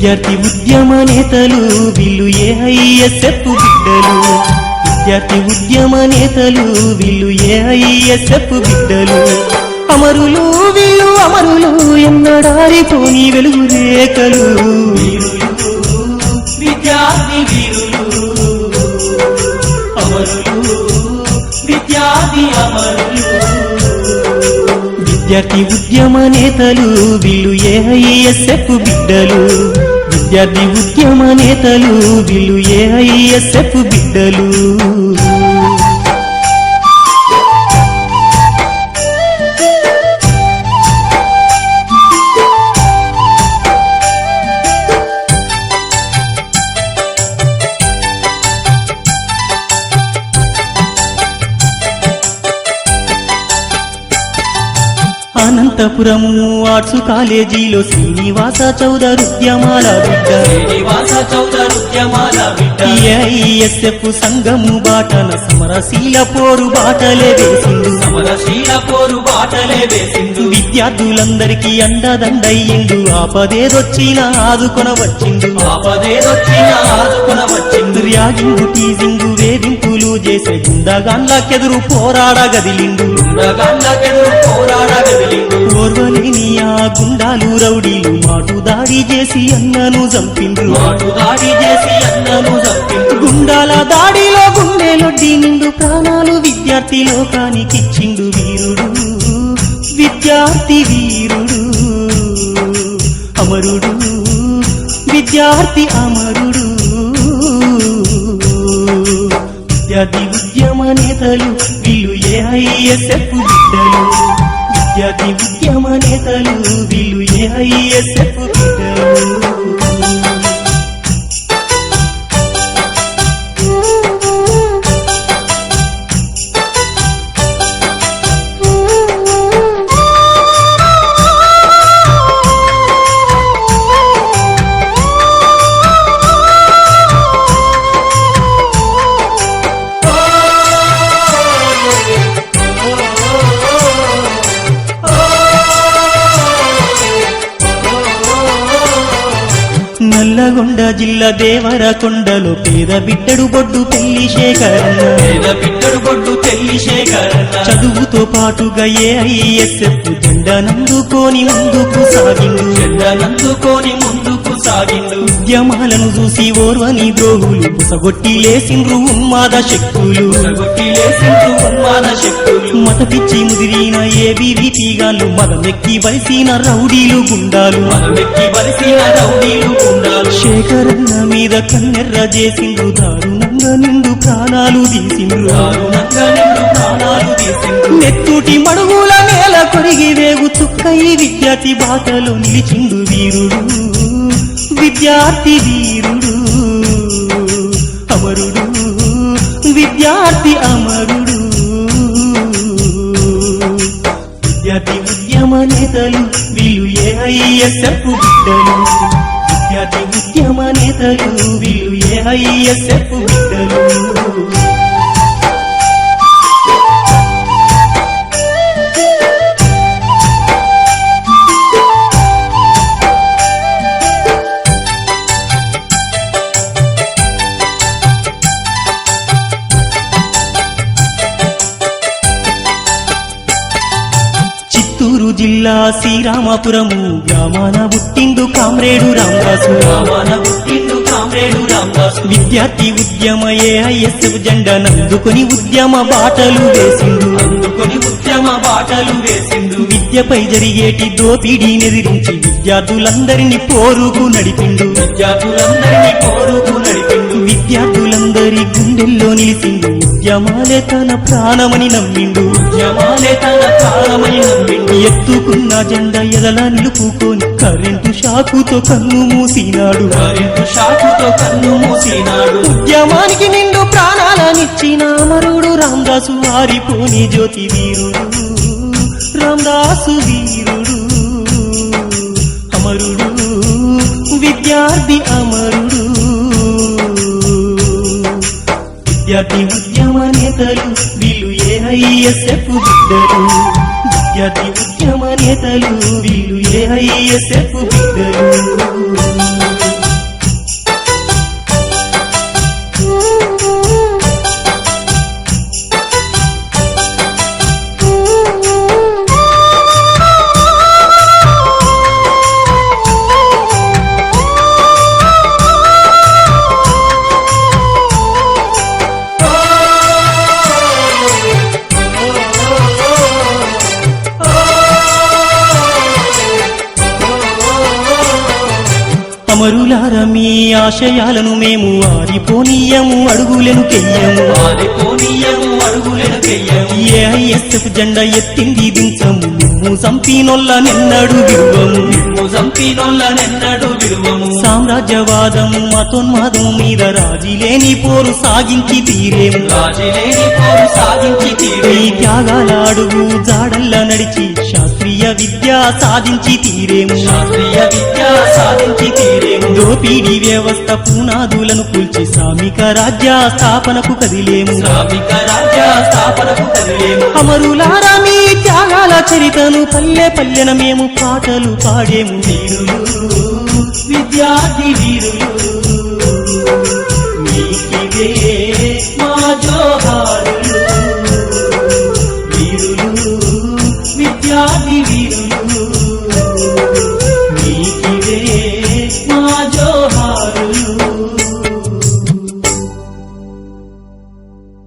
విద్యార్థి ఉద్యమ నేతలు వీళ్ళు ఏఐఎస్ఎఫ్ బిడ్డలు. విద్యార్థి ఉద్యమ నేతలు వీళ్ళు ఏఐఎస్ఎఫ్ బిడ్డలు. అమరులు వీళ్ళు అమరులు ఎన్నడారిపోని వెలుగు రేఖలు. విద్యార్థి వీరులు అమరులు విద్యార్థి అమరులు. విద్యార్థి ఉద్యమ నేతలు వీళ్ళు ఏఐఎస్ఎఫ్ బిడ్డలు. విద్యార్థి ఉద్యమ నేతలు వీళ్ళు ఏఐఎస్ఎఫ్ బిడ్డలు. అనంతపురము ఆర్ట్స్ కాలేజీలో శ్రీనివాస చౌదరి ఉద్యమాల బిడ్డ. శ్రీనివాస చౌదరి ఉద్యమాల బిడ్డ ఏఐఎస్ఎఫ్ సంఘము బాటన సమరశీల పోరు బాటలే వేసిండు. సమరశీల పోరు బాటలే వేసిండు. విద్యార్థులందరికీ అండదండయ్యిండు. ఆపదేదొచ్చినా ఆదుకొన వచ్చిండు ఆపదేదొచ్చిన ఆదుకున ర్యాగింగు టీజింగు వేధింపులు చేసే గుండగాన్లకెదురు పోరాడ గదిలిండు పోరాడ గదిలిండు ఓర్వలేని ఆ గుండాలు రౌడీలు మాటు దాడి చేసి అన్నను చంపిండ్రు. మాటు దాడి చేసి అన్నను చంపిండు గుండాల దాడిలో గుండెలొడ్డి నిండు ప్రాణాలు విద్యార్థి లోకానికిచ్చిండు వీరుడు. విద్యార్థి వీరుడు. అమరుడు. విద్యార్థి అమరుడు. విద్యార్థి ఉద్యమ నేతలు వీళ్ళు ఏఐఎస్ఎఫ్ బిడ్డలు. విద్యార్థి ఉద్యమ నేతలు వీళ్ళు ఏఐఎస్ఎఫ్ బిడ్డలు. నల్లగొండ జిల్లా దేవరకొండలో పేద బిడ్డడు బొడ్డు పెళ్ళి శేఖరన్న. పేద బిడ్డడు బొడ్డు తెల్లి శేఖరన్న. చదువుతో పాటుగా ఏఐఎస్ఎఫ్ జెండానందుకొని ముందుకు సాగిండు. చెడ్డనందుకొని ముందుకు సాగిండు. ఉద్యమాలను చూసి ఓర్వని ద్రోహులు పుసగొట్టి లేసిండ్రు ఉన్మాద శక్తులు. మత పిచ్చి ముదిరిన ఏబీవీ తీగాలు మదమెక్కి వలసిన రౌడీలు గుండాలు. మనమెక్కి బలిసిన రౌడీలు ఉండాలి శేఖరన్న మీద కన్నెర్ర చేసిండ్రు దారుణంగా నిండు ప్రాణాలు తీసిండ్రు. నెత్తుటి మడుగుల నేల కొరిగి వేగు చుక్కయి విద్యార్థి బాటలో నిలిచిండు వీరుడు. విద్యార్థి వీరుడు అమరుడు విద్యార్థి అమరుడు. విద్యార్థి ఉద్యమ నేతలు వీళ్ళు ఏఐఎస్ఎఫ్ బిడ్డలు. విద్యార్థి ఉద్యమ నేతలు వీళ్ళు ఏఐఎస్ఎఫ్ బిడ్డలు. జిల్లా శ్రీరామపురము. గ్రామాన పుట్టిండు కామ్రేడు రామదాసు. రామాన పుట్టిండు కామ్రేడు రామదాసు. విద్యార్థి ఉద్యమ ఏఐఎస్ఎఫ్ జెండా నందుకొని ఉద్యమ బాటలు వేసిండు. అందుకొని ఉద్యమ బాటలు వేసిండు. విద్యపై జరిగేటి దోపిడీని ఎదిరించి విద్యార్థులందరినీ పోరుకు నడిపిండు. విద్యార్థులందరినీ కోరుకు నడిపిండు. విద్యార్థులందరి గుండెల్లో నిలిచిండు. ఉద్యమాలే తన ప్రాణమని నమ్మిండు. ఉద్యమాలే తన ప్రాణమని నమ్మిండు. ఎత్తుకున్న జెండా ఎదలా నిలుపుకొని కరెంటు షాకుతో కన్ను మూసినాడు. కరెంటు షాకుతో కన్ను మూసినాడు. ఉద్యమానికి నిండు ప్రాణాలనిచ్చిన అమరుడు రామదాసు ఆరిపోని జ్యోతి వీరుడు. రామదాసు వీరుడు. అమరుడు విద్యార్థి అమరుడు. విద్యార్థి ఉద్యమ నేతలు వీళ్ళు ఏఐఎస్ఎఫ్ బిడ్డలు. విద్యార్థి ఉద్యమ నేతలు వీళ్ళు ఏఐఎస్ఎఫ్ బిడ్డలు. అమరులార మీ ఆశయాలను మేము ఆరిపోనీయము అడుగులను కెయ్యము అడుగులను ఏఐఎస్ఎఫ్ జెండా ఎత్తింది దించము నిన్ను సంపినొల్ల నిన్నడు విరువము సంపినొల్లనెన్నడు విలువము సామ్రాజ్యవాదం మతోన్మాదం మీద రాజీలేని పోరు సాగించి తీరేము రాజులేని పోరు సాధించి తీరే. త్యాగాల అడుగు జాడల్ల నడిచి శాస్త్రీయ విద్య సాధించి తీరేము శాస్త్రీయ విద్య సాధించి తీరేము దోపిడీ వ్యవస్థ పునాదులను కూల్చి సామిక రాజ్య స్థాపనకు కదిలేము శ్రామిక రాజ్య స్థాపనకు కదిలేము అమరులారా మీ త్యాగాల చరితను పల్లె పల్లెన మేము పాటలు పాడేము. వీరులు త్యాగి వీరులు మీకిదే మా జోహారులు వీరులు విద్యాది వీరులు